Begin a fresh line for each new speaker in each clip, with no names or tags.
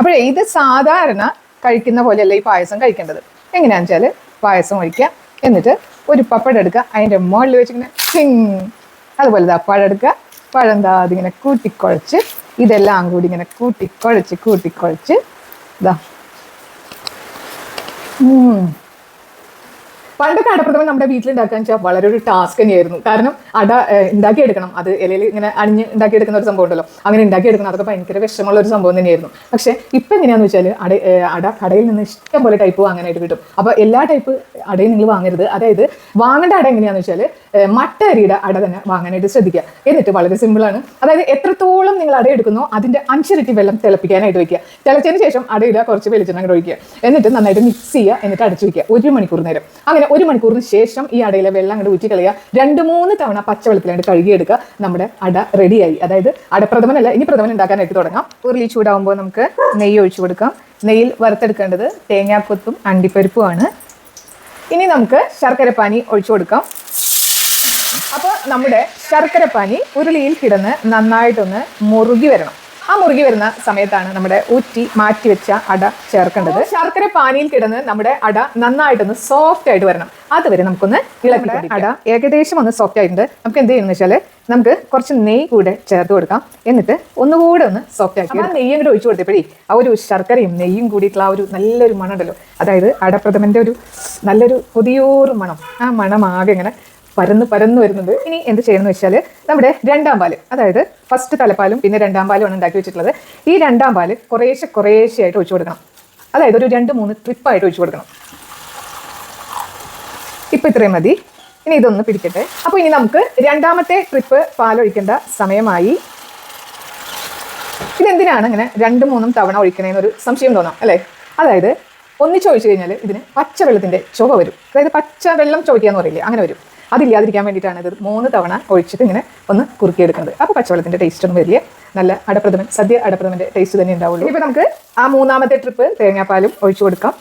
അപ്പോഴേ ഇത് സാധാരണ കഴിക്കുന്ന പോലെയല്ല ഈ പായസം കഴിക്കേണ്ടത്. എങ്ങനെയാന്ന് വെച്ചാൽ പായസം ഒഴിക്കുക എന്നിട്ട് ഒരു പപ്പടം എടുക്കുക അതിന്റെ മുകളിൽ വെച്ചിങ്ങനെ ചിങ്. അതുപോലെ ദാ പഴം എടുക്കുക. പഴം ദാ അതിങ്ങനെ കൂട്ടിക്കുഴച്ച് ഇതെല്ലാം കൂടി ഇങ്ങനെ കൂട്ടിക്കുഴച്ച് കൂട്ടിക്കുഴച്ച്. ഇതാ. പണ്ടൊക്കെ അടപ്രഥമൻ നമ്മുടെ വീട്ടിലുണ്ടാക്കാന്ന് വെച്ചാൽ വളരെ ഒരു ടാസ്ക് തന്നെയായിരുന്നു. കാരണം അട ഉണ്ടാക്കിയെടുക്കണം. അത് ഇലയിൽ ഇങ്ങനെ അണിഞ്ഞ് ഉണ്ടാക്കിയെടുക്കുന്ന ഒരു സംഭവം ഉണ്ടല്ലോ. അങ്ങനെ ഉണ്ടാക്കിയെടുക്കണം. അതൊക്കെ ഭയങ്കര വിഷമമുള്ള ഒരു സംഭവം തന്നെയായിരുന്നു. പക്ഷേ ഇപ്പം എങ്ങനെയാന്ന് വെച്ചാൽ അട അട കടയിൽ നിന്ന് ഇഷ്ടം പോലെ ടൈപ്പ് വാങ്ങാനായിട്ട് കിട്ടും. അപ്പോൾ എല്ലാ ടൈപ്പ് അടയും നിങ്ങൾ വാങ്ങരുത്. അതായത് വാങ്ങേണ്ട അട എങ്ങനെയാന്ന് വെച്ചാൽ മട്ട അരിയുടെ അട തന്നെ വാങ്ങാനായിട്ട് ശ്രദ്ധിക്കുക. എന്നിട്ട് വളരെ സിമ്പിളാണ് അതായത് എത്രത്തോളം നിങ്ങൾ അട എടുക്കുന്നോ അതിന്റെ അഞ്ചിരട്ടി വെള്ളം തിളപ്പിക്കാനായിട്ട് വെക്കുക. തിളച്ചതിന് ശേഷം അടയിടുക കുറച്ച് വെളിച്ചെണ്ണ ഒഴിക്കുക. എന്നിട്ട് നന്നായിട്ട് മിക്സ് ചെയ്യുക എന്നിട്ട് അടച്ചു വെക്കുക. ഒരു മണിക്കൂർ നേരം. അങ്ങനെ ഒരു മണിക്കൂറിന് ശേഷം ഈ അടയിലെ വെള്ളം അങ്ങോട്ട് ഊറ്റി കളയുക. രണ്ട് മൂന്ന് തവണ പച്ചവെള്ളത്തിലായിട്ട് കഴുകിയെടുക്കുക. നമ്മുടെ അട റെഡിയായി അതായത് അടപ്രഥമനല്ല ഇനി പ്രഥമൻ ഉണ്ടാക്കാനായിട്ട് തുടങ്ങാം. ഉരുളി ചൂടാവുമ്പോൾ നമുക്ക് നെയ്യ് ഒഴിച്ചു കൊടുക്കാം. നെയ്യിൽ വറുത്തെടുക്കേണ്ടത് തേങ്ങാക്കൊത്തും അണ്ടിപ്പരിപ്പുമാണ്. ഇനി നമുക്ക് ശർക്കരപ്പാനി ഒഴിച്ചു കൊടുക്കാം. അപ്പോൾ നമ്മുടെ ശർക്കരപ്പാനി ഉരുളിയിൽ കിടന്ന് നന്നായിട്ടൊന്ന് മുറുകി വരണം. ആ മുറുകി വരുന്ന സമയത്താണ് നമ്മുടെ ഊറ്റി മാറ്റി വെച്ച അട ചേർക്കേണ്ടത്. ശർക്കര പാനിയിൽ കിടന്ന് നമ്മുടെ അട നന്നായിട്ടൊന്ന് സോഫ്റ്റ് ആയിട്ട് വരണം. അതുവരെ നമുക്കൊന്ന് ഇളക്കി അട ഏകദേശം ഒന്ന് സോഫ്റ്റ് ആയിട്ടുണ്ട്. നമുക്ക് എന്ത് ചെയ്യണമെന്ന് വെച്ചാൽ നമുക്ക് കുറച്ച് നെയ്യ് കൂടെ ചേർത്ത് കൊടുക്കാം. എന്നിട്ട് ഒന്നുകൂടെ ഒന്ന് സോഫ്റ്റ് ആക്കി ആ നെയ്യും കൂടെ ഒഴിച്ചു കൊടുത്തപ്പോഴേ ആ ഒരു ശർക്കരയും നെയ്യും കൂടിയിട്ടുള്ള ആ ഒരു നല്ലൊരു മണം ഉണ്ടല്ലോ അതായത് അടപ്രഥമന്റെ ഒരു നല്ലൊരു പുതിയൊരു മണം. ആ മണം ആകെ ഇങ്ങനെ പരന്ന് പരന്ന് വരുന്നുണ്ട് ഇനി എന്ത് ചെയ്യണമെന്ന് വെച്ചാൽ നമ്മുടെ രണ്ടാം പാൽ അതായത് ഫസ്റ്റ് തലപ്പാലും പിന്നെ രണ്ടാം പാലും ആണ് ഉണ്ടാക്കി വെച്ചിട്ടുള്ളത്. ഈ രണ്ടാം പാൽ കുറേശ്ശെ കുറേശ്ശെ ആയിട്ട് ഒഴിച്ചു കൊടുക്കണം. അതായത് ഒരു രണ്ട് മൂന്ന് ട്രിപ്പായിട്ട് ഒഴിച്ചു കൊടുക്കണം. ഇപ്പം ഇത്രയും മതി. ഇനി ഇതൊന്ന് പിടിക്കട്ടെ. അപ്പോൾ ഇനി നമുക്ക് രണ്ടാമത്തെ ട്രിപ്പ് പാലൊഴിക്കേണ്ട സമയമായി. ഇതെന്തിനാണ് ഇങ്ങനെ രണ്ട് മൂന്നും തവണ ഒഴിക്കണേന്നൊരു സംശയം തോന്നാം അല്ലേ? അതായത് ഒന്നിച്ചൊഴിച്ചു കഴിഞ്ഞാൽ ഇതിന് പച്ചവെള്ളത്തിന്റെ ചുവ വരും. അതായത് പച്ച പച്ചവെള്ളം ചോദിക്കാന്ന് പറയില്ലേ അങ്ങനെ വരും. അതില്ലാതിരിക്കാൻ വേണ്ടിയിട്ടാണ് ഇത് മൂന്ന് തവണ ഒഴിച്ചിട്ട് ഇങ്ങനെ ഒന്ന് കുറുക്കിയെടുക്കുന്നത്. അപ്പോൾ പച്ചവെള്ളത്തിന്റെ ടേസ്റ്റ് ഒന്നും വലിയ നല്ല അടപ്രഥമൻ സദ്യ അടപ്രഥമന്റെ ടേസ്റ്റ് തന്നെ ഉണ്ടാവുള്ളൂ. ഇപ്പോൾ നമുക്ക് ആ മൂന്നാമത്തെ ട്രിപ്പ് തേങ്ങാപ്പാലും ഒഴിച്ചു കൊടുക്കാം.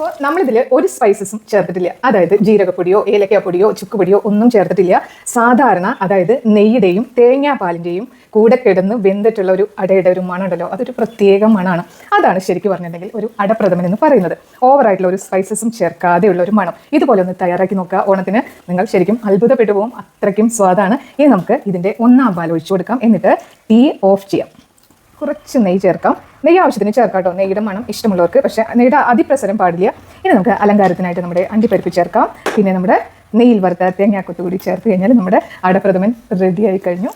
അപ്പോൾ നമ്മളിതിൽ ഒരു സ്പൈസസും ചേർത്തിട്ടില്ല. അതായത് ജീരകപ്പൊടിയോ ഏലക്കാപ്പൊടിയോ ചുക്കുപൊടിയോ ഒന്നും ചേർത്തിട്ടില്ല. സാധാരണ അതായത് നെയ്യുടെയും തേങ്ങാപ്പാലിന്റെയും കൂടെ കിടന്ന് വെന്തിട്ടുള്ള ഒരു അടയുടെ ഒരു മണമുണ്ടല്ലോ. അതൊരു പ്രത്യേക മണമാണ് അതാണ് ശരിക്കും പറഞ്ഞിട്ടുണ്ടെങ്കിൽ ഒരു അടപ്രഥമൻ എന്ന് പറയുന്നത്. ഓവറായിട്ടുള്ള ഒരു സ്പൈസസും ചേർക്കാതെയുള്ള ഒരു മണം. ഇതുപോലെ ഒന്ന് തയ്യാറാക്കി നോക്കുക. ഓണത്തിന് നിങ്ങൾ ശരിക്കും അത്ഭുതപ്പെട്ടു പോകും. അത്രയ്ക്കും സ്വാദാണ്. ഇനി നമുക്ക് ഇതിന്റെ ഒന്നാം പാൽ ഒഴിച്ചു കൊടുക്കാം. എന്നിട്ട് ടീ ഓഫ് ചെയ്യാം. കുറച്ച് നെയ്യ് ചേർക്കാം. നെയ്യ് ആവശ്യത്തിന് ചേർക്കാം കേട്ടോ. നെയ്യുടെ മണം ഇഷ്ടമുള്ളവർക്ക് പക്ഷേ നെയ്യുടെ അതിപ്രസരം പാടില്ല. ഇനി നമുക്ക് അലങ്കാരത്തിനായിട്ട് നമ്മുടെ അണ്ടിപ്പരിപ്പ് ചേർക്കാം. പിന്നെ നമ്മുടെ നെയ്യിൽ വറുത്ത തേങ്ങാക്കൊത്ത് കൂടി ചേർത്ത് കഴിഞ്ഞാൽ നമ്മുടെ അടപ്രഥമൻ റെഡി ആയി കഴിഞ്ഞു.